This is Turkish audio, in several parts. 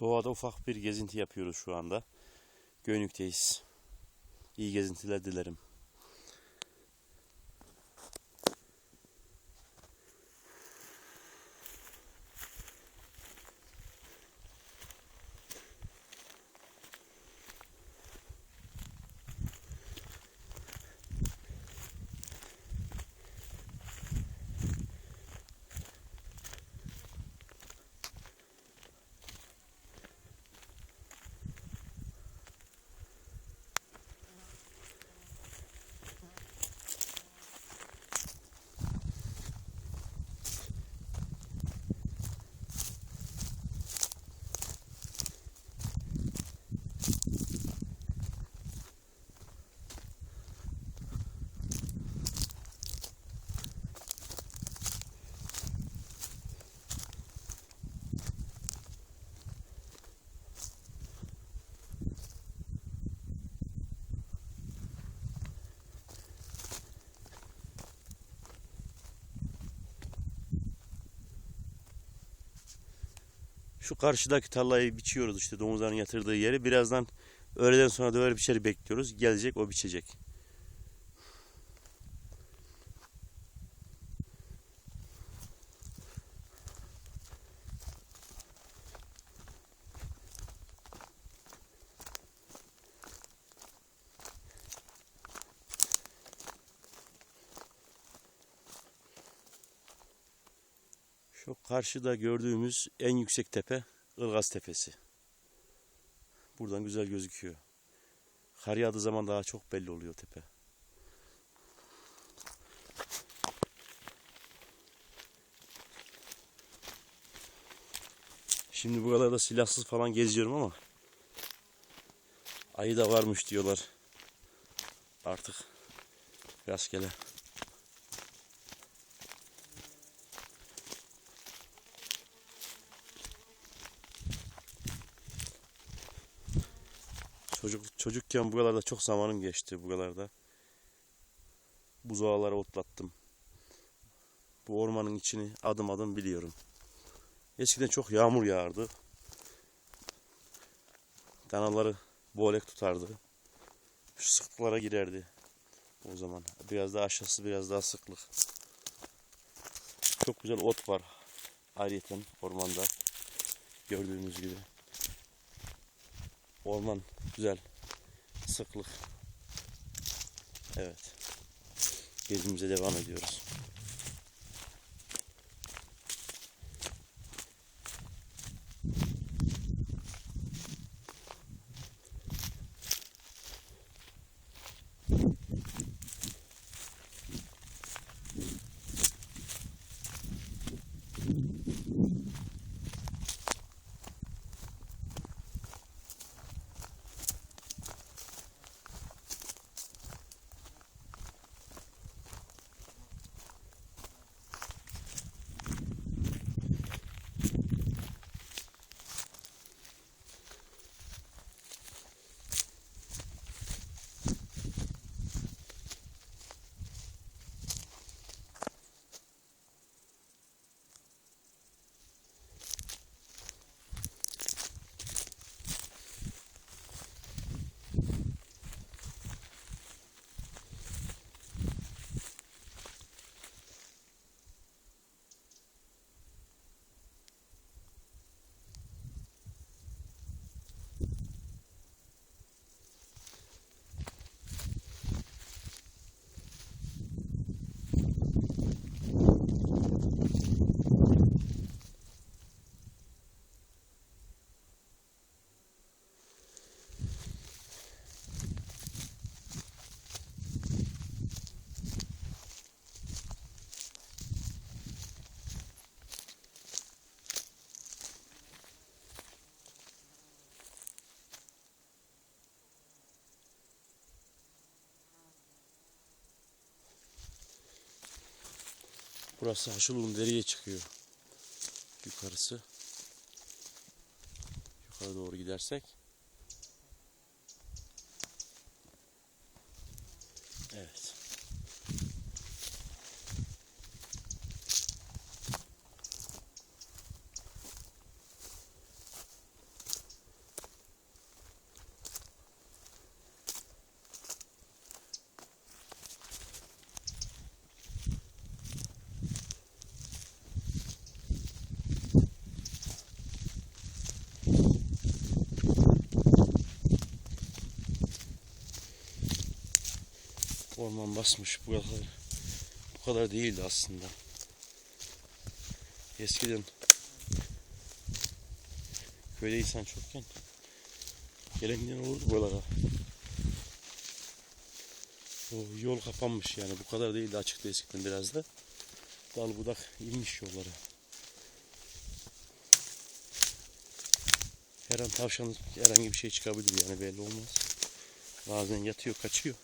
Doğada ufak bir gezinti yapıyoruz şu anda. Göynük'teyiz. İyi gezintiler dilerim. Şu karşıdaki tarlayı biçiyoruz işte domuzların yatırdığı yeri. Birazdan öğleden sonra da öyle biçeri bekliyoruz. Gelecek o biçecek. Şu karşıda gördüğümüz en yüksek tepe Ilgaz Tepesi. Buradan güzel gözüküyor. Kar yağdığı zaman daha çok belli oluyor tepe. Şimdi buralarda silahsız falan geziyorum ama ayı da varmış diyorlar. Artık rastgele. Çocuk çocukken buralarda çok zamanım geçti buralarda. Buzağları otlattım. Bu ormanın içini adım adım biliyorum. Eskiden çok yağmur yağardı. Danaları boğlek tutardı. Şu sıklıklara girerdi. O zaman biraz daha aşağısı biraz daha sıklık. Çok güzel ot var. Ayrıyeten ormanda. Gördüğünüz gibi. Orman güzel. Sıklık. Evet. Gezimize devam ediyoruz. Burası Haşulun deriye çıkıyor. Yukarısı. Yukarı doğru gidersek. Evet. Orman basmış bu kadar. Bu kadar değildi aslında. Eskiden köyde çokken gelen giden olurdu buralara. O yol kapanmış yani bu kadar değildi açıktı eskiden biraz da. Dal budak inmiş yollara. Her an tavşan herhangi bir şey çıkabilir yani belli olmaz. Bazen yatıyor kaçıyor.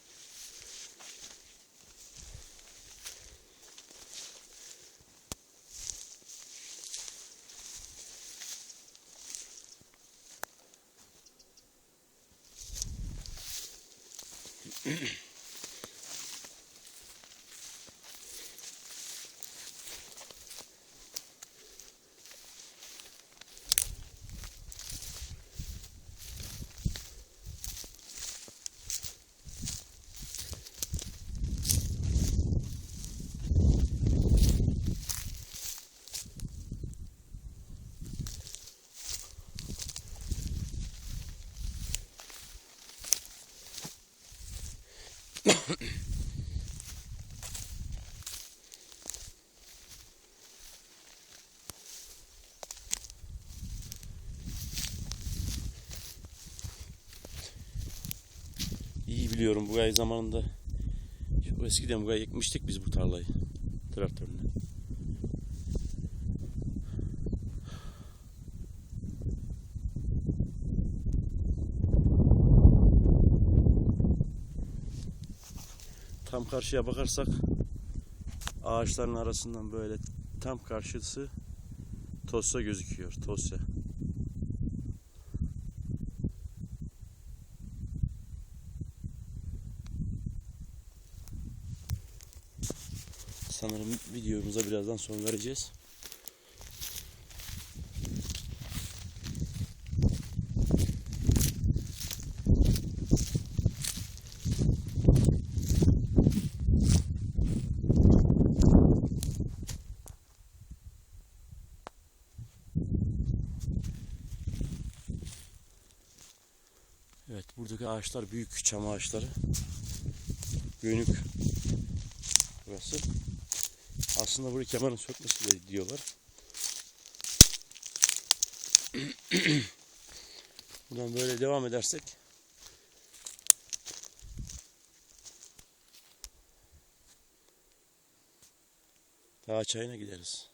İyi biliyorum bu ay zamanında. Çok eskiden bu ay ekmiştik biz bu tarlayı. Traktörle. Tam karşıya bakarsak ağaçların arasından böyle tam karşısı Tosya gözüküyor. Tosya. Sanırım videomuza birazdan son vereceğiz. Evet buradaki ağaçlar büyük çam ağaçları. Gönük burası. Aslında burayı kemerin sökmesi de diyorlar. Buradan böyle devam edersek Dağ çayına gideriz.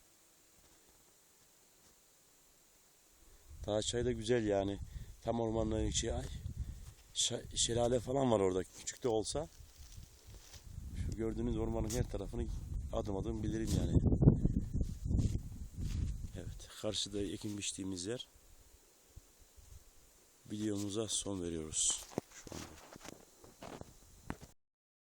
Dağ çayı da güzel yani. Tam ormanların içi. Ay, şelale falan var orada. Küçük de olsa. Şu gördüğünüz ormanın her tarafını adım adım bilirim yani. Evet, karşıda ekim biçtiğimiz yer. Videomuza son veriyoruz.